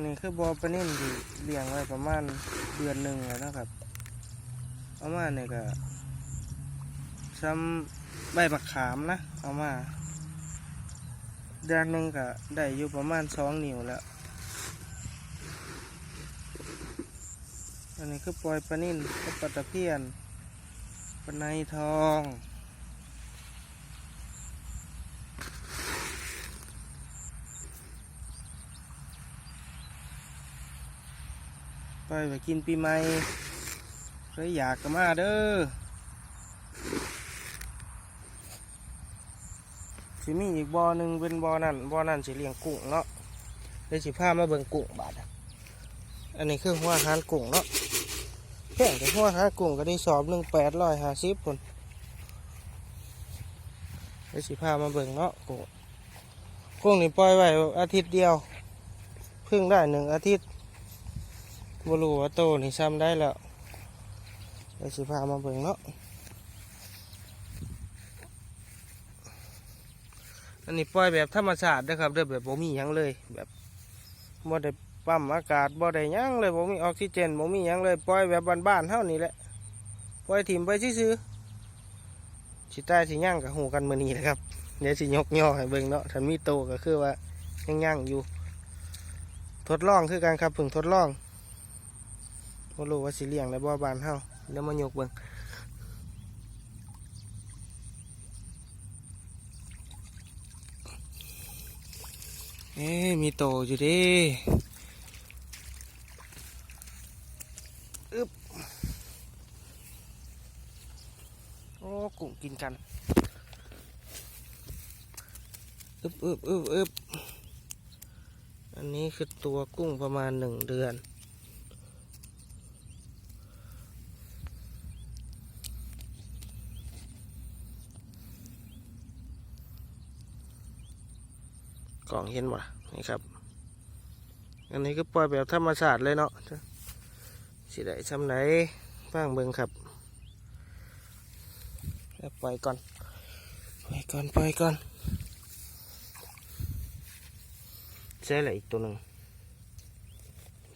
นนี้คือบอปลานิ่นที่เลี้ยงไว้ประมาณเดือนหนึ่งแล้วนะครับเอามาเนี่ยก็ซ้ำใบบักขามนะ เอามา เดือนหนึ่งก็ได้อยู่ประมาณสองนิ้วแล้ว อันนี้คือปล่อยปลานิ่นกับปลาตะเพียนปลาในทอง ไปไปกินปีใหม่เคยอยากก็มาเด้อสิมีอีกบ่อหนึ่งเป็นบ่อนั่นบ่อนั่นสิเลี้ยงกุ้งเนาะเลยสิพามาเบิ่งกุ้งบาดอันนี้คือหัวหารกุ้งเนาะแข่งแต่หัวหากุ้งก็ได้สอบหนึ่งแปดร้อยห้าสิบคนไปสิพามาเบิ่งเนาะกุ้งกุ้งนี่ปล่อยไว้อาทิตย์เดียว เพิ่งได้หนึ่งอาทิตย์ บรูว่าโตนี่ซ้ำได้แล้วไปสิพามาเบิ่งเนาะอันนี้ปล่อยแบบธรรมชาตินะครับเด้อแบบบ่มีหยังเลย แบบบ่ได้ปั๊มอากาศบ่ได้หยังเลยบ่มีออกซิเจนบ่มีหยังเลยปล่อยแบบบ้านๆเท่านี้แหละปล่อยถิ่มไปซื่อๆสิใต้สิย่างกับหูกันมื้อนี้นะครับเดี๋ยวสิยกย่อให้เบิ่งเนาะถ้ามีโตก็คือว่ายังย่างอยู่ ทดลองคือกันครับเพิ่งทดลอง บ่รู้ว่าสิเลี้ยงได้บ่บ้านเฮาเดี๋ยวมายกเบิ่งเอ๊มีโตอยู่ดิอึบโอ้กุ้งกินกันอึบอึบอึบอึบอันนี้คือตัวกุ้งประมาณหนึ่งเดือน กล่องเห็นวะนี่ครับ อันนี้ก็ปล่อยแบบธรรมชาติเลยเนาะสิได้ทำไหนบ้างเบิ่งครับแล้วปล่อยก่อนปล่อยก่อนปล่อยก่อนใช่แหละอีกตัวหนึ่ง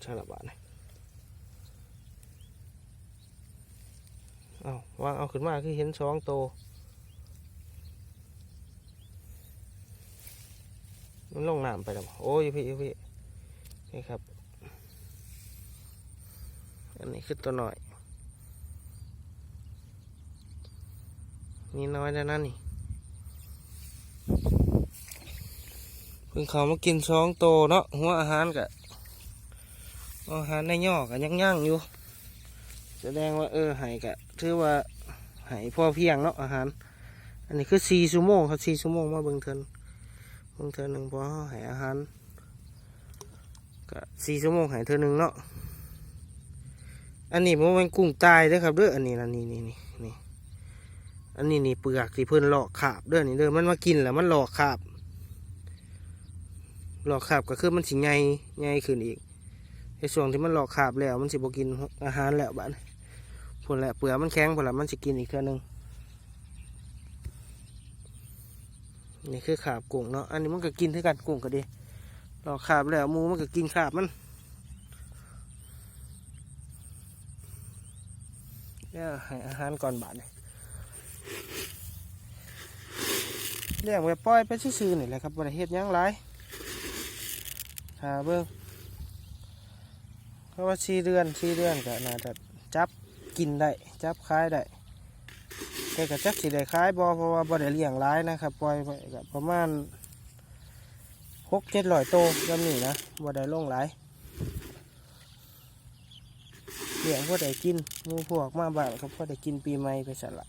ใช่ละบาทนะเอาวางเอาขึ้นมาคือเห็นสองตัว มันลงน้ำไปแล้วโอ้ยพี่พี่นี่ครับ อันนี้คือตัวหน่อย นี่น้อยแล้วนะนี่เพิ่งเขามากินช้องโตเนาะหัวอาหารกะอาหารในย่อกะยังย่างๆอยู่ แสดงว่าเออหายกะถือว่าหายพอเพียงเนาะอาหาร อันนี้คือสี่ชั่วโมงครับสี่ชั่วโมงมาเบิ่งเทิน เบิ่งเทินหนึ่งพอหายอาหารกะสี่ชั่วโมงหายเทินหนึ่งเนาะอันนี้มันเป็นกุ้งตายด้อครับเด้ออันนี้นะนี่นี่นี่นี่อันนี้นี่เปลือกที่เพิ่นหลอกขาบเด้อนี่เด้อมันมากินแล้วมันหลอกขาบหลอกขาบก็คือมันสิใหญ่ใหญ่ขึ้นอีกในช่วงที่มันหลอกขาบแล้วมันสิบกินอาหารแล้วบ้านผลแหละเปลือกมันแข็งผลละมันสิกินอีกเท่านึง นี่คือขาบกุ้งเนาะอันนี้มันก็กินเท่ากันกุ้งก็ดีหลอกขาบแล้วมูมันก็กินขาบมันแล้วให้อาหารก่อนบาทนี่เลี้ยงไว้ปล่อยไปซื่อๆนี่แหละครับบริเฮ็ดยังหลายถ้าเบิ่งเพราะว่าสี่เดือนสี่เดือนก็น่าจะจับกินได้ จับขายได้ แต่ก็จักสีได้ขายบ่เพราะว่าบ่ได้เลี้ยงหลายนะครับปล่อยไปก็ประมาณหกเจ็ดร้อยโตก็มีนะบ่ได้ลงหลายเลี้ยงพอได้กินมูพวกมาบ้านก็พอได้กินปีใหม่ไปสั่นละ